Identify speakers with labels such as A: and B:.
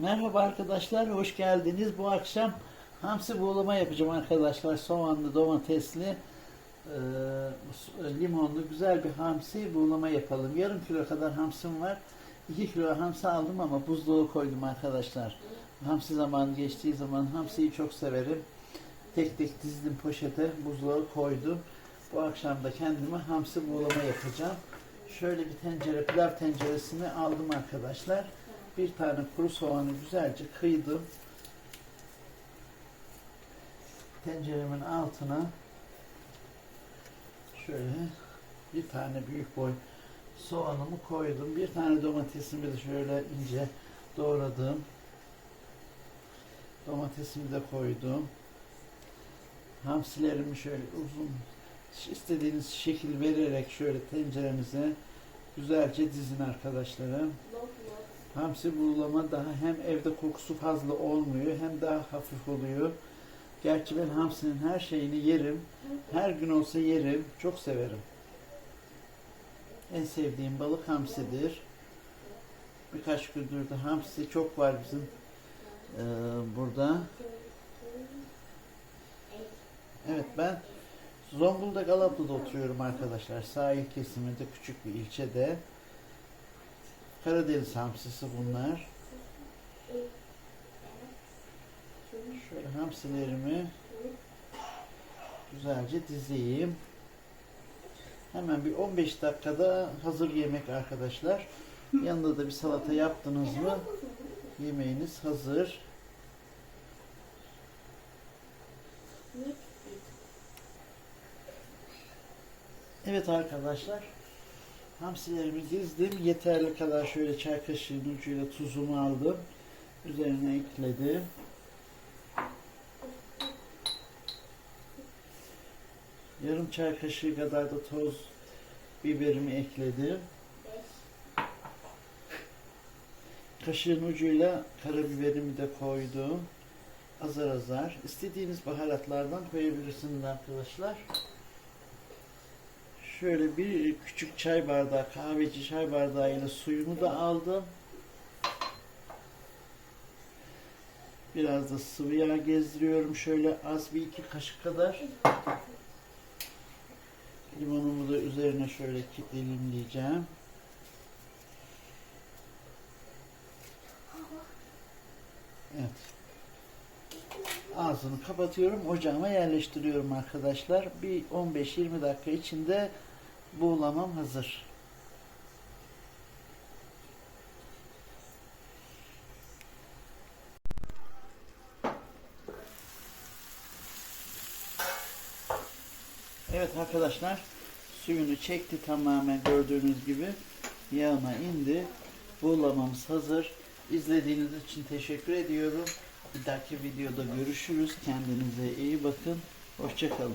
A: Merhaba arkadaşlar, hoş geldiniz. Bu akşam hamsi buğulama yapacağım arkadaşlar. Soğanlı, domatesli, e, limonlu güzel bir hamsi buğulama yapalım. Yarım kilo kadar hamsim var. 2 kilo hamsi aldım ama buzluğa koydum arkadaşlar. Hamsi zamanı geçtiği zaman hamsiyi çok severim. Tek tek dizdim poşete, buzluğa koydum. Bu akşam da kendime hamsi buğulama yapacağım. Şöyle bir tencere, pilav tenceresini aldım arkadaşlar. Bir tane kuru soğanı güzelce kıydım. Tenceremin altına şöyle bir tane büyük boy soğanımı koydum. Bir tane domatesimi de şöyle ince doğradım. Domatesimi de koydum. Hamsilerimi şöyle uzun istediğiniz şekil vererek şöyle tencerenize güzelce dizin arkadaşlarım. Hamsi buğulama daha hem evde kokusu fazla olmuyor hem daha hafif oluyor. Gerçi ben hamsinin her şeyini yerim. Her gün olsa yerim. Çok severim. En sevdiğim balık hamsidir. Birkaç gündür de hamsi çok var bizim eee, burada. Evet ben Zonguldak Alaplı'da oturuyorum arkadaşlar. Sahil kesiminde küçük bir ilçede. Karadeniz hamsisi bunlar. Şöyle hamsilerimi güzelce dizeyim. Hemen bir 15 dakikada hazır yemek arkadaşlar. Yanında da bir salata yaptınız mı yemeğiniz hazır. Evet arkadaşlar. Hamsilerimi dizdim. Yeterli kadar şöyle çay kaşığının ucuyla tuzumu aldım. Üzerine ekledim. Yarım çay kaşığı kadar da toz biberimi ekledim. Kaşığın ucuyla karabiberimi de koydum. Azar azar. İstediğiniz baharatlardan koyabilirsiniz arkadaşlar. Şöyle bir küçük çay bardağı, kahveci çay bardağıyla suyumu da aldım. Biraz da sıvı yağ gezdiriyorum. Şöyle az bir iki kaşık kadar. Limonumu da üzerine şöyle dilimleyeceğim. Evet. Ağzını kapatıyorum. Ocağıma yerleştiriyorum arkadaşlar. Bir 15-20 dakika içinde buğulamam hazır. Evet arkadaşlar suyunu çekti tamamen gördüğünüz gibi yağına indi. Buğulamamız hazır. İzlediğiniz için teşekkür ediyorum. Bir dahaki videoda görüşürüz. Kendinize iyi bakın. Hoşçakalın.